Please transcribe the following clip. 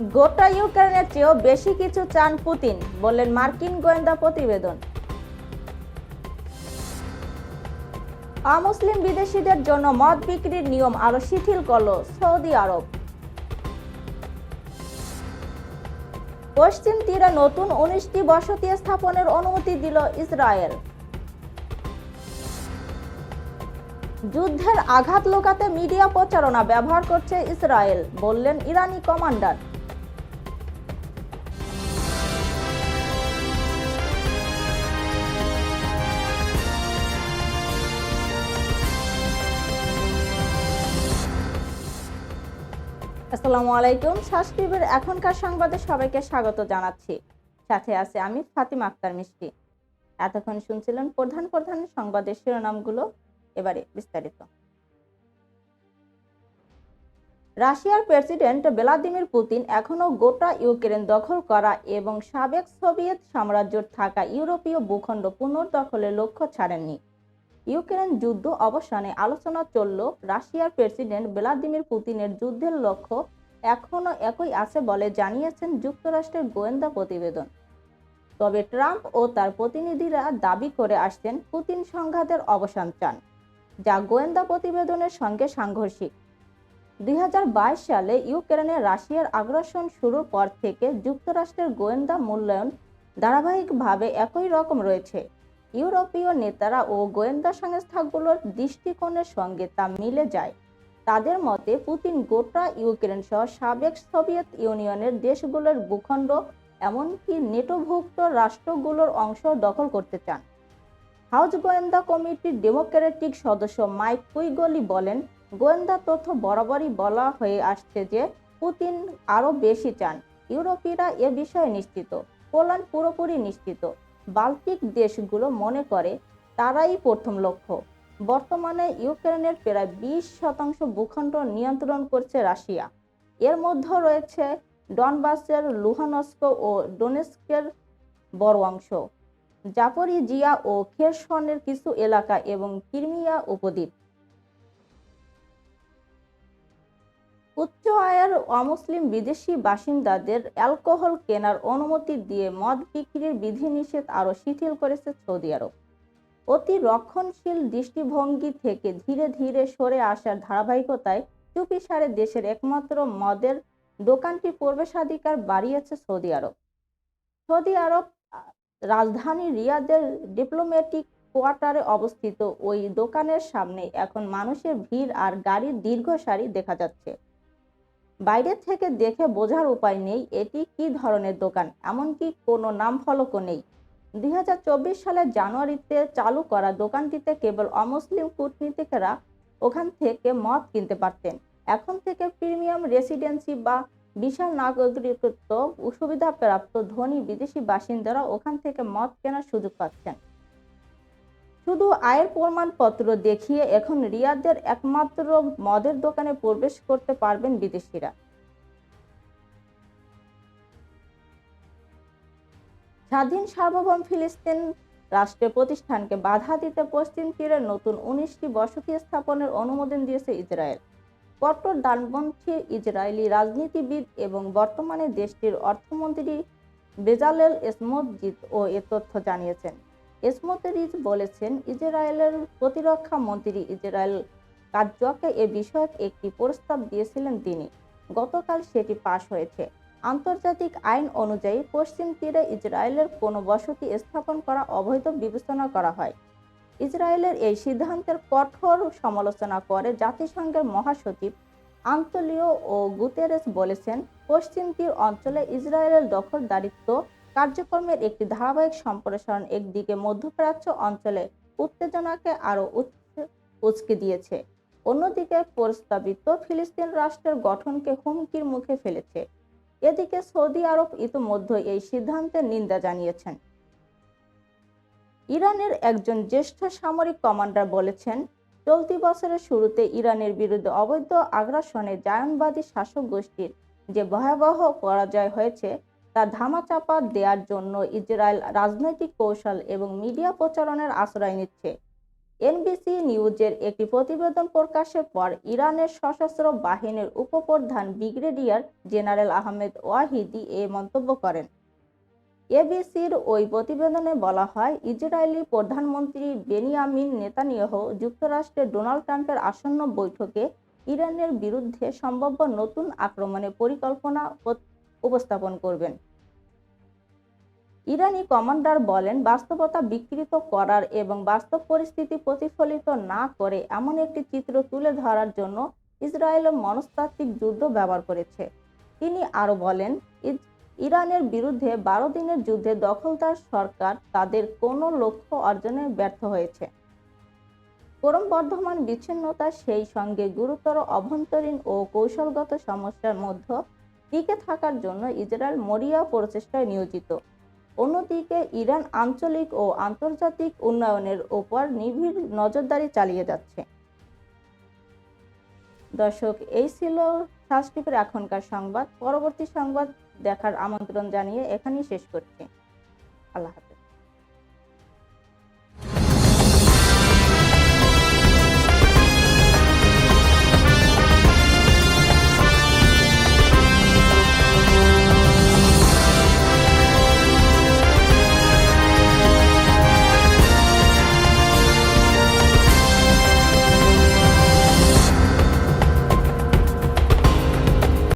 গোটা ইউক্রেনের চেয়েও বেশি কিছু চান পুতিন, বললেন মার্কিন গোয়েন্দা প্রতিবেদন। অমুসলিম বিদেশিদের জন্য মদ বিক্রির নিয়ম আরও শিথিল করল সৌদি আরব। পশ্চিম তীরে নতুন উনিশটি বসতি স্থাপনের অনুমতি দিল ইসরায়েল। যুদ্ধের আঘাত লোকাতে মিডিয়া প্রচারণা ব্যবহার করছে ইসরায়েল, বললেন ইরানি কমান্ডার। আসসালামু আলাইকুম। সাসটিভের এখনকার সংবাদে সবাইকে স্বাগত জানাচ্ছি। সাথে আছে আমি ফাতিমা আক্তার মিষ্টি। এতক্ষণ শুনছিলেন প্রধান প্রধান সংবাদের শিরোনামগুলো। এবারে বিস্তারিত। রাশিয়ার প্রেসিডেন্ট ভ্লাদিমির পুতিন এখনও গোটা ইউক্রেন দখল করা এবং সাবেক সোভিয়েত সাম্রাজ্যের থাকা ইউরোপীয় ভূখণ্ড পুনর্দখলের লক্ষ্য ছাড়েননি। ইউক্রেন যুদ্ধ অবসানে আলোচনা চলল রাশিয়ার প্রেসিডেন্ট ভ্লাদিমির পুতিনের যুদ্ধের লক্ষ্য এখনও একই আছে বলে জানিয়েছেন যুক্তরাষ্ট্রের গোয়েন্দা প্রতিবেদন। তবে ট্রাম্প ও তার প্রতিনিধিরা দাবি করে আসছেন পুতিন সংঘাতের অবসান চান, যা গোয়েন্দা প্রতিবেদনের সঙ্গে সাংঘর্ষিক। দুই হাজার বাইশ সালে ইউক্রেনে রাশিয়ার আগ্রাসন শুরুর পর থেকে যুক্তরাষ্ট্রের গোয়েন্দা মূল্যায়ন ধারাবাহিকভাবে একই রকম রয়েছে। ইউরোপীয় নেতারা ও গোয়েন্দা সংস্থাগুলোর দৃষ্টিকোণের সঙ্গে তা মিলে যায়। তাদের মতে, পুতিন গোটা ইউক্রেন সহ সাবেক সোভিয়েত ইউনিয়নের দেশগুলোর ভূখণ্ড, এমনকি নেটোভুক্ত রাষ্ট্রগুলোর অংশ দখল করতে চান। হাউস গোয়েন্দা কমিটির ডেমোক্রেটিক সদস্য মাইক কুইগলি বলেন, গোয়েন্দা তথ্য বরাবরই বলা হয়ে আসছে যে পুতিন আরও বেশি চান। ইউরোপীয়রা এ বিষয়ে নিশ্চিত। পোল্যান্ড পুরোপুরি নিশ্চিত। বাল্টিক দেশগুলো মনে করে, তারাই প্রথম লক্ষ্য। বর্তমানে ইউক্রেনের প্রায় বিশ শতাংশ ভূখণ্ড নিয়ন্ত্রণ করছে রাশিয়া। এর মধ্যে রয়েছে ডনবাসের লুহানস্ক ও ডোনেস্কের বড় অংশ। জাপরিজিয়া ও খেরসনের কিছু এলাকা এবং কিরমিয়া উপদ্বীপ। উচ্চ আয়ের অমুসলিম বিদেশি বাসিন্দাদের অ্যালকোহল কেনার অনুমতি দিয়ে মদ বিক্রির বিধিনিষেধ আরও শিথিল করেছে সৌদি আরব। অতি রক্ষণশীল দৃষ্টিভঙ্গি থেকে ধীরে ধীরে সরে আসার ধারাবাহিকতায় চুপিসারে দেশের একমাত্র মদের দোকানটি প্রবেশাধিকার বাড়িয়েছে সৌদি আরব। সৌদি আরব রাজধানী রিয়াদের ডিপ্লোম্যাটিক কোয়ার্টারে অবস্থিত ওই দোকানের সামনে এখন মানুষের ভিড় আর গাড়ির দীর্ঘ সারি দেখা যাচ্ছে। বাইরে থেকে দেখে বোঝার উপায় নেই, এটি কি ধরনের দোকান? এমনকি কোনো নাম ফলকও নেই। দুই হাজার চব্বিশ সালের জানুয়ারিতে চালু করা দোকানটিতে কেবল অমুসলিম কূটনীতিকেরা ওখান থেকে মদ কিনতে পারতেন। এখন থেকে প্রিমিয়াম রেসিডেন্সি বা বিশাল নাগরিকত্ব সুবিধাপ্রাপ্ত ধনী বিদেশি বাসিন্দারা ওখান থেকে মদ কেনার সুযোগ পাচ্ছেন। শুধু আয়ের প্রমাণপত্র দেখিয়ে এখন রিয়াদের একমাত্র মদের দোকানে প্রবেশ করতে পারবেন বিদেশিরা। স্বাধীন সার্বভৌম ফিলিস্তিন রাষ্ট্রের প্রতিষ্ঠানকে বাধা দিতে পশ্চিম তীরে নতুন উনিশটি বসতি স্থাপনের অনুমোদন দিয়েছে ইসরায়েল। কট্টর ডানপন্থী ইসরায়েলি রাজনীতিবিদ এবং বর্তমানে দেশটির অর্থমন্ত্রী বেজালেল এসমজিদ ও এ তথ্য জানিয়েছেন। এসমতেরিজ বলেছেন, ইসরায়েলের প্রতিরক্ষা মন্ত্রী ইসরায়েল কার্যকে এ বিষয়ক একটি প্রস্তাব দিয়েছিলেন তিনি। গতকাল সেটি পাশ হয়েছে। আন্তর্জাতিক আইন অনুযায়ী পশ্চিম তীরে ইসরায়েলের কোনো বসতি স্থাপন করা অবৈধ বিবেচনা করা হয়। ইসরায়েলের এই সিদ্ধান্তের কঠোর সমালোচনা করে জাতিসংঘের মহাসচিব আন্তলিও ও গুতেরেস বলেছেন, পশ্চিম তীর অঞ্চলে ইসরায়েলের দখলদারিত্ব কার্যক্রমের একটি ধারাবাহিক সম্প্রসারণ একদিকে মধ্যপ্রাচ্য অঞ্চলে উত্তেজনাকে আরও উচকে দিয়েছে। অন্যদিকে প্রস্তাবিত ফিলিস্তিন রাষ্ট্রের গঠনকে হুমকির মুখে ফেলেছে। এদিকে সৌদি আরব ইতিমধ্যে এই সিদ্ধান্তের নিন্দা জানিয়েছেন। ইরানের একজন জ্যেষ্ঠ সামরিক কমান্ডার বলেছেন, চলতি বছরের শুরুতে ইরানের বিরুদ্ধে অবৈধ আগ্রাসনে জায়নবাদী শাসক গোষ্ঠীর যে ভয়াবহ পরাজয় হয়েছে তা ধামাচাপা দেওয়ার জন্য ইসরায়েল রাজনৈতিক কৌশল এবং মিডিয়া প্রচারণের আশ্রয় নিচ্ছে। এনবিসি নিউজের একটি প্রতিবেদন প্রকাশের পর ইরানের সশস্ত্র বাহিনীর উপপ্রধান ব্রিগেডিয়ার জেনারেল আহমেদ ওয়াহিদি এ মন্তব্য করেন। এবিসির ওই প্রতিবেদনে বলা হয়, ইসরায়েলি প্রধানমন্ত্রী বেনিয়ামিন নেতানিয়াহ যুক্তরাষ্ট্রের ডোনাল্ড ট্রাম্পের আসন্ন বৈঠকে ইরানের বিরুদ্ধে সম্ভাব্য নতুন আক্রমণের পরিকল্পনা উপস্থাপন করবেন। ইরানি কমান্ডার বলেন, বাস্তবতা বিকৃত করার এবং বাস্তব পরিস্থিতি প্রতিফলিত না করে এমন একটি চিত্র তুলে ধরার জন্য ইসরায়েল মনস্তাত্ত্বিক যুদ্ধ ব্যবহার করেছে। তিনি আরও বলেন ইরানের বিরুদ্ধে বারো দিনের যুদ্ধে দখলদার সরকার তাদের কোনো লক্ষ্য অর্জনে ব্যর্থ হয়েছে। ক্রমবর্ধমান বিচ্ছিন্নতা সেই সঙ্গে গুরুতর অভ্যন্তরীণ ও কৌশলগত সমস্যার মধ্যে টিকে থাকার জন্য ইসরায়েল মরিয়া প্রচেষ্টায় নিয়োজিত। অন্যদিকে ইরান আঞ্চলিক ও আন্তর্জাতিক উন্নয়নের ওপর নিবিড় নজরদারি চালিয়ে যাচ্ছে। দর্শক, এই ছিল সাজটিপের এখনকার সংবাদ। পরবর্তী সংবাদ দেখার আমন্ত্রণ জানিয়ে এখানেই শেষ করছি। আল্লাহ হাফেজ।